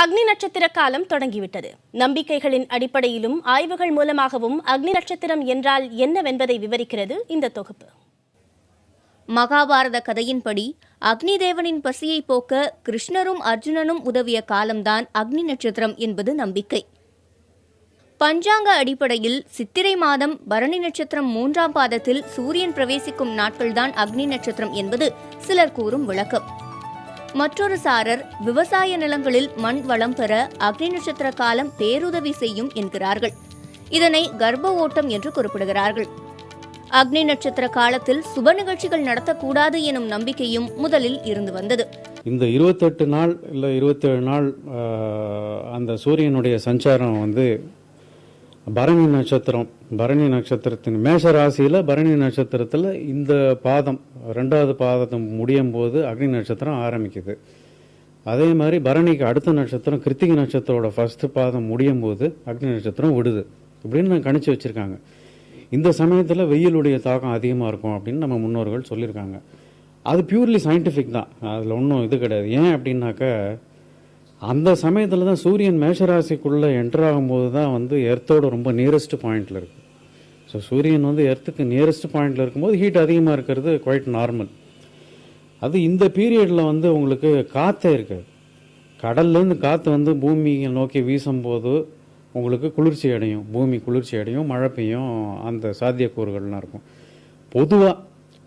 அக்னி நட்சத்திர காலம் தொடங்கிவிட்டது. நம்பிக்கைகளின் அடிப்படையிலும் ஆய்வுகள் மூலமாகவும் அக்னி நட்சத்திரம் என்றால் என்னவென்பதை விவரிக்கிறது இந்த தொகுப்பு. மகாபாரத கதையின்படி அக்னி தேவனின் பசியை போக்க கிருஷ்ணரும் அர்ஜுனனும் உதவிய காலம்தான் அக்னி நட்சத்திரம் என்பது நம்பிக்கை. பஞ்சாங்க அடிப்படையில் சித்திரை மாதம் பரணி நட்சத்திரம் மூன்றாம் பாதத்தில் சூரியன் பிரவேசிக்கும் நாட்கள்தான் அக்னி நட்சத்திரம் என்பது சிலர் கூறும் விளக்கம். மற்றொரு சாரர் விவசாய நிலங்களில் மண் வளம் பெற அக்னி நட்சத்திர காலம் பேருதவி செய்யும் என்கிறார்கள். இதனை கர்ப்ப ஓட்டம் என்று குறிப்பிடுகிறார்கள். அக்னி நட்சத்திர காலத்தில் சுப நிகழ்ச்சிகள் நடத்தக்கூடாது எனும் நம்பிக்கையும் முதலில் இருந்து வந்தது. இந்த இருபத்தெட்டு நாள் இல்லை இருபத்தேழு நாள் அந்த சூரியனுடைய சஞ்சாரம் வந்து பரணி நட்சத்திரம் பரணி நட்சத்திரத்தின் மேஷ ராசியில் பரணி நட்சத்திரத்தில் இந்த பாதம் ரெண்டாவது பாதத்தை முடியும் போது அக்னி நட்சத்திரம் ஆரம்பிக்குது. அதே மாதிரி பரணிக்கு அடுத்த நட்சத்திரம் கிருத்திகை நட்சத்திரோட ஃபஸ்ட்டு பாதம் முடியும் போது அக்னி நட்சத்திரம் விடுது. இப்படின்னு நான் கணிச்சு வச்சுருக்காங்க. இந்த சமயத்தில் வெயிலுடைய தாக்கம் அதிகமாக இருக்கும் அப்படின்னு நம்ம முன்னோர்கள் சொல்லியிருக்காங்க. அது பியூர்லி சயின்டிஃபிக் தான். அதில் ஒன்றும் இது கிடையாது. ஏன் அப்படின்னாக்க அந்த சமயத்தில் தான் சூரியன் மேஷராசிக்குள்ளே என்டர் ஆகும்போது தான் வந்து எர்த்தோட ரொம்ப நியரஸ்ட் பாயிண்டில் இருக்குது ஸோ சூரியன் வந்து எர்த்துக்கு நியரஸ்ட் பாயிண்டில் இருக்கும்போது ஹீட் அதிகமாக இருக்கிறது குவைட் நார்மல் அது இந்த பீரியடில் வந்து உங்களுக்கு காற்றே இருக்காது. கடல்லேருந்து காற்று வந்து பூமியை நோக்கி வீசும்போது உங்களுக்கு குளிர்ச்சி அடையும். பூமி குளிர்ச்சி அடையும் மழை பெய்யும் அந்த சாத்தியக்கூறுகள்லாம் இருக்கும். பொதுவாக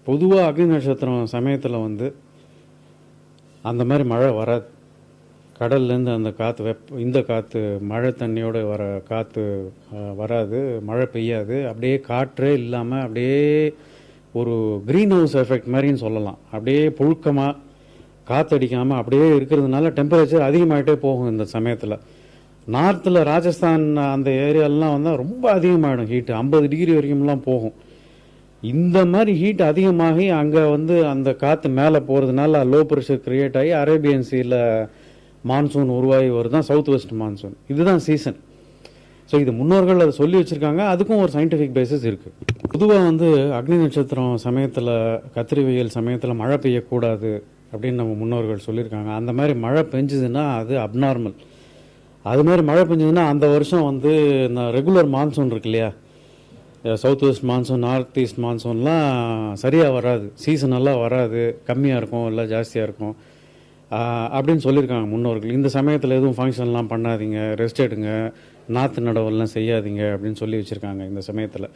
பொதுவாக அக்னி நட்சத்திரம் சமயத்தில் வந்து அந்த மாதிரி மழை வராது. கடல்லேருந்து அந்த காற்று வெப்ப இந்த காற்று மழை தண்ணியோடு வர காற்று வராது மழை பெய்யாது. அப்படியே காற்றே இல்லாமல் அப்படியே ஒரு க்ரீன் ஹவுஸ் எஃபெக்ட் மாதிரின்னு சொல்லலாம். அப்படியே புழுக்கமாக காற்றடிக்காமல் அப்படியே இருக்கிறதுனால டெம்பரேச்சர் அதிகமாகிட்டே போகும் இந்த சமயத்தில். நார்த்தில் ராஜஸ்தான் அந்த ஏரியாலலாம் வந்தால் ரொம்ப அதிகமாகிடும் ஹீட்டு ஐம்பது டிகிரி வரைக்கும்லாம் போகும். இந்த மாதிரி ஹீட் அதிகமாகி அங்கே வந்து அந்த காற்று மேலே போகிறதுனால லோ ப்ரெஷர் க்ரியேட் ஆகி அரேபியன் சீல மான்சூன் உருவாகி வருதான் சவுத் வெஸ்ட் மான்சூன். இதுதான் சீசன் ஸோ இது முன்னோர்கள் அதை சொல்லி வச்சுருக்காங்க. அதுக்கும் ஒரு சயின்டிஃபிக் பேசிஸ் இருக்குது பொதுவாக வந்து அக்னி நட்சத்திரம் சமயத்தில் கத்திரி வெயில் சமயத்தில் மழை பெய்யக்கூடாது அப்படின்னு நம்ம முன்னோர்கள் சொல்லியிருக்காங்க. அந்த மாதிரி மழை பெஞ்சுதுன்னா அது அப்நார்மல் அது மாதிரி மழை பெஞ்சதுன்னா அந்த வருஷம் வந்து இந்த ரெகுலர் மான்சூன் இருக்கு இல்லையா? South west monsoon north east மான்சூன்லாம் சரியாக வராது. சீசனெல்லாம் வராது. கம்மியாக இருக்கும் இல்லை ஜாஸ்தியாக இருக்கும். அப்படின்னு சொல்லியிருக்காங்க முன்னோர்கள். இந்த சமயத்தில் எதுவும் ஃபங்க்ஷன்லாம் பண்ணாதீங்க. ரெஸ்ட் எடுங்க. நாற்று நடவெல்லாம் செய்யாதீங்க அப்படின்னு சொல்லி வச்சுருக்காங்க இந்த சமயத்தில்.